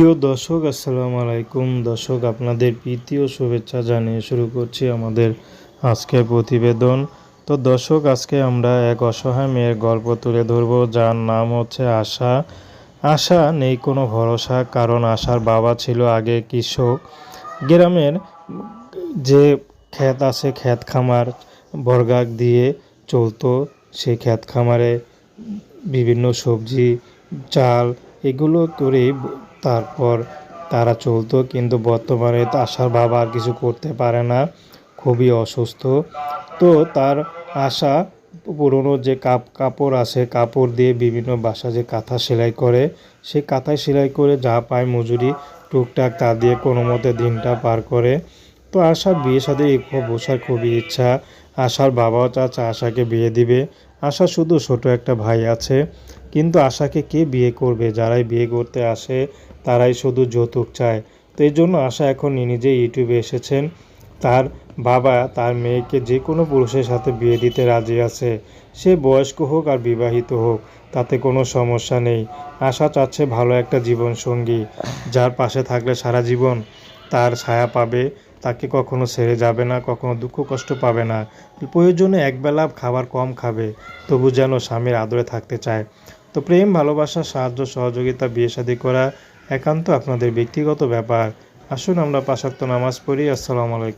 প্রিয় দর্শক, আসসালামু আলাইকুম। দর্শক, আপনাদের প্রীতি ও শুভেচ্ছা জানিয়ে শুরু করছি আমাদের আজকের প্রতিবেদন। তো দর্শক, আজকে আমরা এক অসহায় মেয়ের গল্প তুলে ধরব, যার নাম হচ্ছে আশা। আশা নেই কোনো ভরসা, কারণ আশার বাবা ছিল আগে কৃষক। গ্রামের যে ক্ষেত আছে, ক্ষেত খামার বর্গাক দিয়ে চলতো। সেই ক্ষেত খামারে বিভিন্ন সবজি, চাল এগুলো করে তারপর তারা চলতো, কিন্তু বর্তমানে আশার বাবা আর কিছু করতে পারে না। খুবই অসুস্থ। তো তার আশা পুরনো যে কাপ, কাপড় আছে, কাপড় দিয়ে বিভিন্ন বাসা যে কাঁথা সেলাই করে, সেই কাঁথায় সেলাই করে যা পায় মজুরি টুকটাক তা দিয়ে কোনো মতে দিনটা পার করে। তো আশার বিয়ে সাথে বসার খুবই ইচ্ছা। আশার বাবাও চাচ্ছে আশাকে বিয়ে দিবে। আশা শুধু ছোট একটা ভাই আছে। কিন্তু আশাকে কে বিয়ে করবে? যারাই বিয়ে করতে আসে, তারাই শুধু যৌতুক চায়। তো এই জন্য আশা এখন নিজে ইউটিউবে এসেছেন। তার বাবা তার মেয়েকে যে কোনো পুরুষের সাথে বিয়ে দিতে রাজি আছে। সে বয়স্ক হোক আর বিবাহিত হোক, তাতে কোনো সমস্যা নেই। আশা চাচ্ছে ভালো একটা জীবন সঙ্গী যার পাশে থাকলে সারা জীবন তার ছায়া পাবে। তাকে কখনো ছেড়ে যাবে না, কখনো দুঃখ কষ্ট পাবে না। প্রয়োজনে একবেলা খাবার কম খাবে, তবু যেন স্বামীর আদরে থাকতে চায়। তো প্রেম, ভালোবাসা, সাহায্য, সহযোগিতা, বিয়ে শাদী করা একান্ত আপনাদের ব্যক্তিগত ব্যাপার। আসুন আমরা পাশাক্ত নামাজ পড়ি। আসসালামু আলাইকুম।